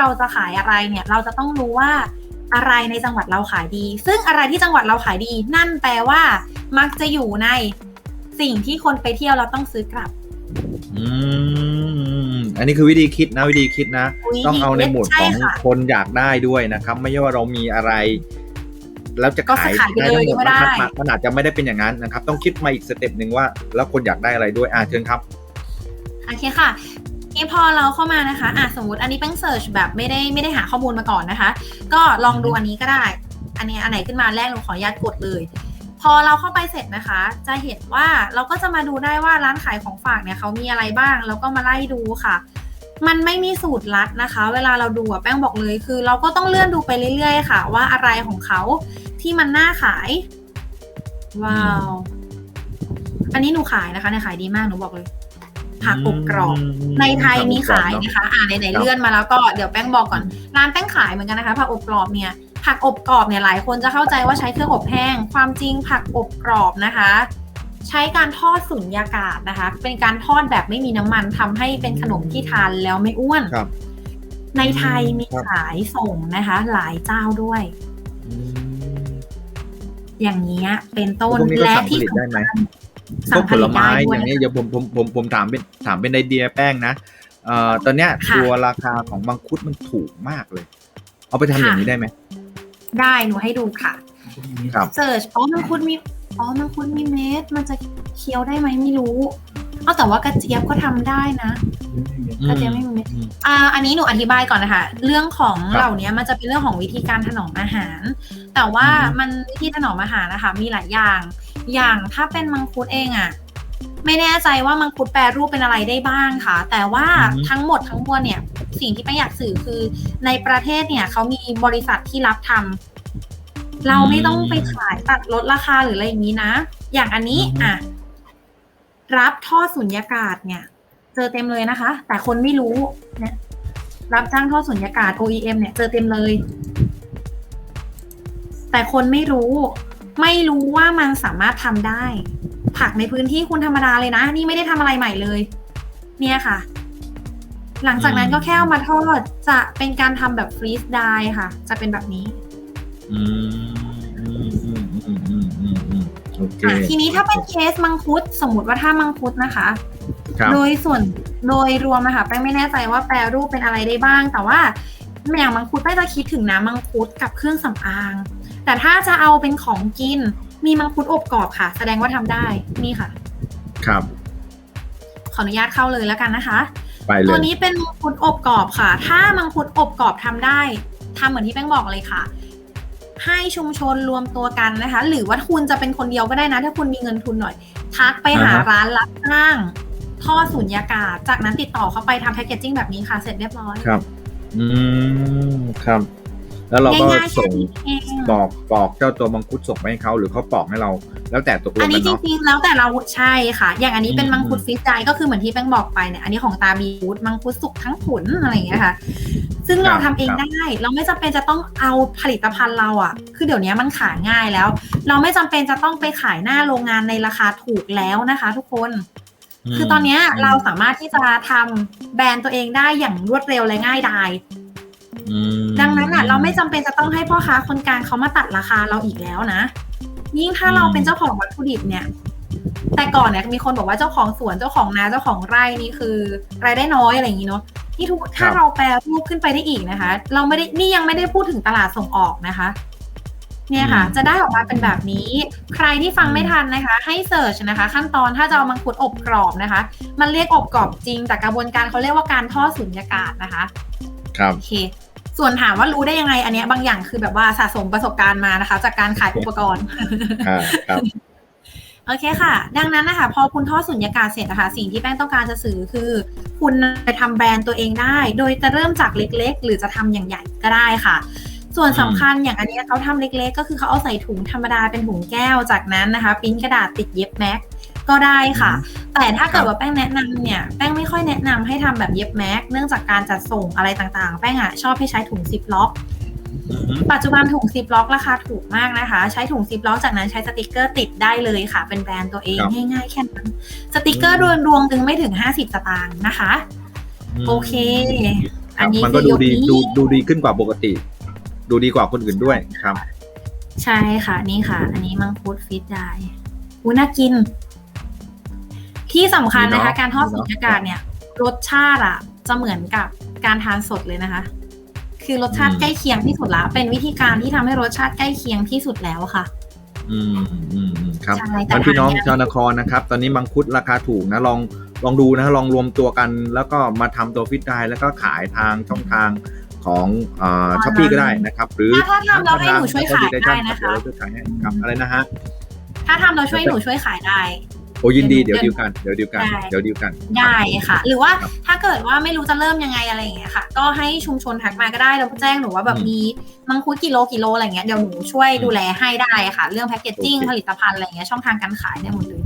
เราจะขายอะไรเนี่ย เราจะต้องรู้ว่าอะไรในจังหวัดเราขายดี ซึ่งอะไรที่จังหวัดเราขายดี นั่นแปลว่า มักจะอยู่ในสิ่งที่คนไปเที่ยวเราต้องซื้อกลับ อืม อันนี้คือวิธีคิดนะวิธีคิดนะวิธีต้องเอาในหมวดใช่ของค่ะคนอยากได้ด้วยนะครับ ไม่ใช่ว่าเรามีอะไร แล้วจะก็ขายขายไปเลยทั้งหมดก็ได้มันมันมันอาจจะไม่ได้เป็นอย่างนั้นนะครับ ต้องคิดมาอีกสเต็ปหนึ่งว่า แล้วคนอยากได้อะไรด้วยอ่าเชิญครับโอเคค่ะ นี่พอเราเข้ามานะคะอะสมมติอันนี้แป้งเสิร์ชแบบไม่ได้ไม่ได้หาข้อมูลมาก่อนนะคะ ก็ลองดูอันนี้ก็ได้ อันนี้อันไหนขึ้นมาแรกเราขออนุญาตกดเลย พอเราเข้าไปเสร็จนะคะ จะเห็นว่าเราก็จะมาดูได้ว่าร้านขายของฝากเนี่ยเขามีอะไรบ้าง แล้วก็มาไล่ดูค่ะ มันไม่มีสูตรลัดนะคะ เวลาเราดูอะแป้งบอกเลย คือ เราก็ต้องเลื่อนดูไปเรื่อยๆค่ะ ว่าอะไรของเขาที่มันน่าขาย ว้าว อันนี้หนูขายนะคะเนี่ยขายดีมากหนูบอกเลย ผักอบกรอบ ในไทยมีขายนะคะ อ่าไหนๆเลื่อนมาแล้วก็เดี๋ยวแป้งบอกก่อน ร้านแป้งขายเหมือนกันนะคะผักอบกรอบเนี่ยผักอบกรอบเนี่ยหลายคนจะเข้าใจว่าใช้เครื่องอบแห้ง ความจริงผักอบกรอบนะคะ ใช้การทอดสุญญากาศนะคะ เป็นการทอดแบบไม่มีน้ำมันทำให้เป็นขนมที่ทานแล้วไม่อ้วนครับในไทยมีครับขายส่งนะคะ หลายเจ้าด้วยอืมอย่างนี้ยเป็นต้นพวกนี้ก็และสั่งผที่ลิตได้ไหมสำคัญ พสั่วงกผผลิลตไม้ได้ด้วอยย่างนี้เดี๋ยวผมผมผมผมถามเป็นถามเป็นไอเดียแป้งนะเอ่อตอนเนี้ยค่ะ ตัวราคาของมังคุดมันถูกมากเลย เอาไปทำอย่างนี้ได้ไหมได้หนูให้ดูค่ะครับ เสิร์ชอ๋อมังคุดมีอ๋อมังคุดมีเม็ดมันจะเคี้ยวได้ไหมไม่รู้เอาแต่ว่ากระเจี๊ยบก็ทำได้นะกระเจี๊ยบไม่มีเม็ดอืม อ่าอันนี้หนูอธิบายก่อนนะคะเรื่องของครับเหล่านี้มันจะเป็นเรื่องของวิธีการถนอมอาหาร แต่ว่าอืมมันวิธีถนอมอาหารนะคะมีหลายอย่าง อย่างถ้าเป็นมังคุดเองอะไม่แน่ใจว่ามังคุดแปรรูปเป็นอะไรได้บ้างค่ะ แต่ว่าทั้งหมดทั้งมวลเนี่ย สิ่งที่ไปงอยากสื่อคือ ในประเทศเนี่ยเขามีบริษัทที่รับทำเราไม่ต้องไปขายตัดลดราคาหรืออะไรอย่างนี้นะ อย่างอันนี้อะรับทอดสุญญากาศเนี่ย เจอเต็มเลยนะคะ แต่คนไม่รู้เนี่ยรับจ้างทอดสุญญากาศ OEM เนี่ยเจอเต็มเลย แต่คนไม่รู้ ไม่รู้ว่ามันสามารถทำได้ ผักในพื้นที่คุณธรรมดาเลยนะ นี่ไม่ได้ทำอะไรใหม่เลย เนี่ยค่ะ หลังจากนั้นก็แค่เอามาทอดจะเป็นการทำแบบฟรีสไดค่ะ จะเป็นแบบนี้อืมอืมอืมอืมอืมอืมอืมโอเคอะทีนี้ถ้าเป็นเคสมังคุดสมมติว่าถ้ามังคุดนะคะครับโดยส่วนโดยรวมอะค่ะแป้งไม่แน่ใจว่าแปรรูปเป็นอะไรได้บ้าง แต่ว่าอย่างมังคุดแป้งจะคิดถึงน้ำมังคุดกับเครื่องสำอาง แต่ถ้าจะเอาเป็นของกิน มีมังคุดอบกรอบค่ะ แสดงว่าทำได้นี่ค่ะ ครับ ขออนุญาตเข้าเลยแล้วกันนะคะไปเลตัวยนี้เป็นมังคุดอบกรอบค่ะ ถ้ามังคุดอบกรอบทำได้ทำเหมือนที่แป้งบอกเลยค่ะ ให้ชุมชนรวมตัวกันนะคะ หรือว่าคุณจะเป็นคนเดียวก็ได้นะ ถ้าคุณมีเงินทุนหน่อย ทักไปหาอ่าฮะร้านรับจ้างท่อสุญญากาศ จากนั้นติดต่อเข้าไปทำแพคเกจจิ้งแบบนี้ค่ะ เสร็จเรียบร้อย ครับ อืม ครับ แล้วเราก็ง่ายๆแค่ส่งนี้เองปอกปอกเจ้าตัวมังคุดส่งไปให้เขาหรือเขาปอกให้เรา แล้วแต่ตกลอังนกันี้นจเนาะ ริงๆแล้วแต่เราใช่ค่ะ อย่างอันนี้เป็นอืมมังคุดฟิสใจก็คือเหมือนที่แป้งบอกไปเนี่ยอันนี้ของตาบีบูดมังคุดสุกทั้งผลอะไรอย่างเงี้ยค่ะ ซึ่งเราทำเองได้ เราไม่จำเป็นจะต้องเอาผลิตภัณฑ์เราอะคือเดี๋ยวนี้มันขายง่ายแล้ว เราไม่จำเป็นจะต้องไปขายหน้าโรงงานในราคาถูกแล้วนะคะ ทุกคนมคือตอนเนี้ยอืมเราสามารถที่จะทำแบรนด์ตัวเองได้อย่างรวดเร็วและง่ายดายอืม ดังนั้นอะเราไม่จำเป็นจะต้องให้พ่อค้าคนกลางเขามาตัดราคาเราอีกแล้วนะ ยิ่งถ้าเราเป็นเจ้าของวัตถุดิบเนี่ย แต่ก่อนเนี่ยมีคนบอกว่าเจ้าของสวนเจ้าของนาเจ้าของไร่นี่คือ รายได้น้อยอะไรอย่างนี้เนาะที่ทุกถ้าเราแปรรูปขึ้นไปได้อีกนะคะ เราไม่ได้นี่ยังไม่ได้พูดถึงตลาดส่งออกนะคะเนี่ยค่ะ จะได้ออกมาเป็นแบบนี้ ใครที่ฟังไม่ทันนะคะ ให้เสิร์ชนะคะ ขั้นตอนถ้าจะเอามังคุดอบกรอบนะคะ มันเรียกอบกรอบจริง แต่กระบวนการเขาเรียกว่าการทอดสุญญากาศนะคะ ครับโอเค ส่วนถามว่ารู้ได้ยังไง อันเนี้ยบางอย่างคือแบบว่าสะสมประสบการณ์มานะคะ จากการขายอุปกรณ์อ่าครับโอเคค่ะ ดังนั้นนะคะ พอคุณทอดสุญญากาศเสร็จนะคะ สิ่งที่แป้งต้องการจะสื่อคือ คุณไปทำแบรนด์ตัวเองได้ โดยจะเริ่มจากเล็ก ๆ หรือจะทำอย่างใหญ่ก็ได้ค่ะ ส่วนสำคัญอย่างอันเนี้ยเขาทำเล็ก ๆ ก็คือเขาเอาใส่ถุงธรรมดาเป็นถุงแก้วจากนั้นนะคะปริ้นกระดาษติดเย็บแม็ก ก็ได้ค่ะ แต่ถ้าเกิดว่าแป้งแนะนำเนี่ยแป้งไม่ค่อยแนะนำให้ทำแบบเย็บแม็กเนื่องจากการจัดส่งอะไรต่างๆ แป้งอะชอบให้ใช้ถุงซิปล็อกอืมปัจจุบันถุงซิปล็อกราคาถูกมากนะคะ ใช้ถุงซิปล็อกจากนั้นใช้สติกเกอร์ติดได้เลยค่ะ เป็นแบรนด์ตัวเองครับง่ายๆแค่นั้นสติกเกอร์ดวงดวงๆนึงไม่ถึง50สตางค์นะคะ โอเคครับอันนี้มันก็ดูดีคือยกนี้ดูดูดีขึ้นกว่าปกติ ดูดีกว่าคนอื่นด้วยครับ ใช่ค่ะนี่ค่ะ อันนี้มังคุดฟิตได้อู้น่ากิน ที่สำคัญนะคะดีเนอะการทอดดีสุเนอะญญากาศเนี่ย รสชาติอะจะเหมือนกับการทานสดเลยนะคะ คือรสชาติใกล้เคียงที่สุดละ เป็นวิธีการที่ทำให้รสชาติใกล้เคียงที่สุดแล้วค่ะ อืมอืมอืมครับใช่แต่มันพี่น้องทานยากชาวนครนะครับ ตอนนี้มังคุดราคาถูกนะลองลองดูนะลองรวมตัวกัน แล้วก็มาทำตัวฟิตได้แล้วก็ขายทางช่องทางของช้อปปี้ก็ได้นะครับ หรือถ้าถ้าทำแล้วให้หนูช่วยขายได้นะคะเดี๋ยวเราช่วยขายให้ครับอะไรนะฮะถ้าทำเราช่วยหนูช่วยขายได้ โอ้ยินดีเดี๋เดี๋ยยววดิวกันเดี๋ยวดิวกันได้เดี๋ยวดิวกัน ได้ค่ะ หรือว่าครับถ้าเกิดว่าไม่รู้จะเริ่มยังไงอะไรอย่างเงี้ยค่ะ ก็ให้ชุมชนทักมาก็ได้เราแจ้งหนูว่าแบบอืมมีมังคุดกิโลกิโลอะไรเงี้ยเดี๋ยวหนูช่วยดูแลให้ได้ค่ะ เรื่องแพคเกจจิ้งโอเคผลิตภัณฑ์อะไรเงี้ยช่องทางการขายได้หมดเลย